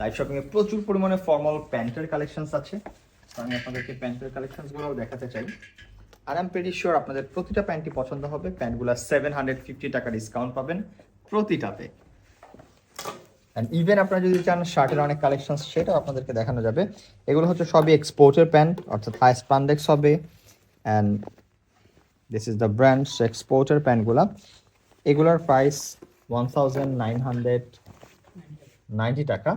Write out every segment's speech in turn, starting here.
Live shopping এ প্রচুর পরিমাণে formal প্যান্টের কালেকশনস আছে। আমি আপনাদেরকে প্যান্টের কালেকশনস গুলোও দেখাতে চাই। আর আই এম প্রেটি শিওর আপনাদের প্রতিটা প্যান্টই পছন্দ হবে। প্যান্টগুলো সেভেন হান্ড্রেড ফিফটি টাকা ডিসকাউন্ট পাবেন প্রতিটাতে। অ্যান্ড ইভেন আপনারা যদি চান শার্টের অনেক কালেকশন সেটাও আপনাদেরকে দেখানো যাবে। এগুলো হচ্ছে সবই এক্সপোর্টের প্যান্ট, অর্থাৎ হাই স্পান্ডেক্স হবে। And this is the brands এক্সপোর্টের প্যান্টগুলা। এগুলোর price one thousand nine hundred ninety টাকা।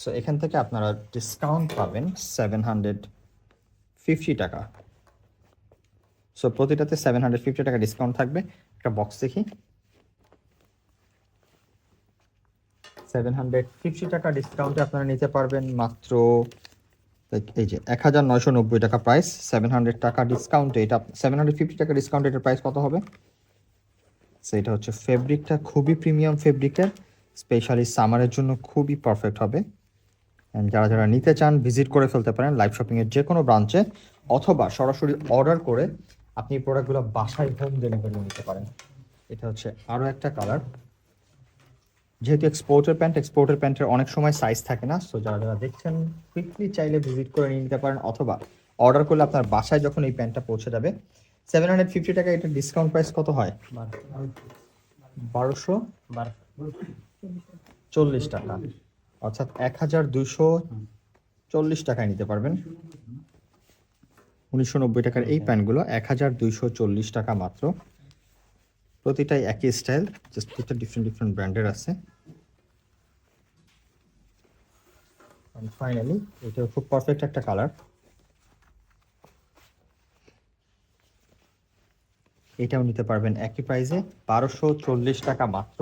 সো এখান থেকে আপনারা ডিসকাউন্ট পাবেন সেভেন হান্ড্রেড ফিফটি টাকা। সো প্রতিটাতে সেভেন হান্ড্রেড ফিফটি টাকা ডিসকাউন্ট থাকবে। একটা বক্স দেখি। সেভেন হান্ড্রেড ফিফটি টাকা ডিসকাউন্টে আপনারা নিতে পারবেন মাত্র এই যে এক হাজার নয়শো নব্বই টাকা প্রাইস সেভেন হান্ড্রেড টাকা ডিসকাউন্টে এটা সেভেন হান্ড্রেড ফিফটি টাকা ডিসকাউন্টে এটার প্রাইস কত হবে? সো এটা হচ্ছে ফেব্রিকটা খুবই প্রিমিয়াম ফেব্রিকের স্পেশালি সামারের জন্য খুবই পারফেক্ট হবে। And যারা যারা নিতে চান ভিজিট করে ফেলতে পারেন লাইভ শপিংয়ের যে কোনো ব্রাঞ্চে অথবা সরাসরি অর্ডার করে আপনি এই প্রোডাক্টগুলো বাসায় হোম ডেলিভারি নিতে পারেন। এটা হচ্ছে আরও একটা কালার। যেহেতু এক্সপোর্টের প্যান্ট এক্সপোর্টের প্যান্টের অনেক সময় সাইজ থাকে না সো যারা যারা দেখছেন কুইকলি চাইলে ভিজিট করে নিয়ে নিতে পারেন অথবা অর্ডার করলে আপনার বাসায় যখন এই প্যান্টটা পৌঁছে যাবে সেভেন হান্ড্রেড ফিফটি টাকা এটা ডিসকাউন্ট প্রাইস কত হয়? বারোশো। চল্লিশ টাকা। অর্থাৎ এক হাজার দুইশো চল্লিশ টাকায় নিতে পারবেন। উনিশশো নব্বই টাকার এই প্যান্টগুলো এক হাজার দুইশো চল্লিশ টাকা মাত্র। প্রতিটাই একই স্টাইল প্রতিটা ডিফারেন্ট ডিফারেন্ট ব্র্যান্ডের আছে। ফাইনালি এটা খুব পারফেক্ট একটা কালার এটাও নিতে পারবেন একই প্রাইসে বারোশো চল্লিশ টাকা মাত্র।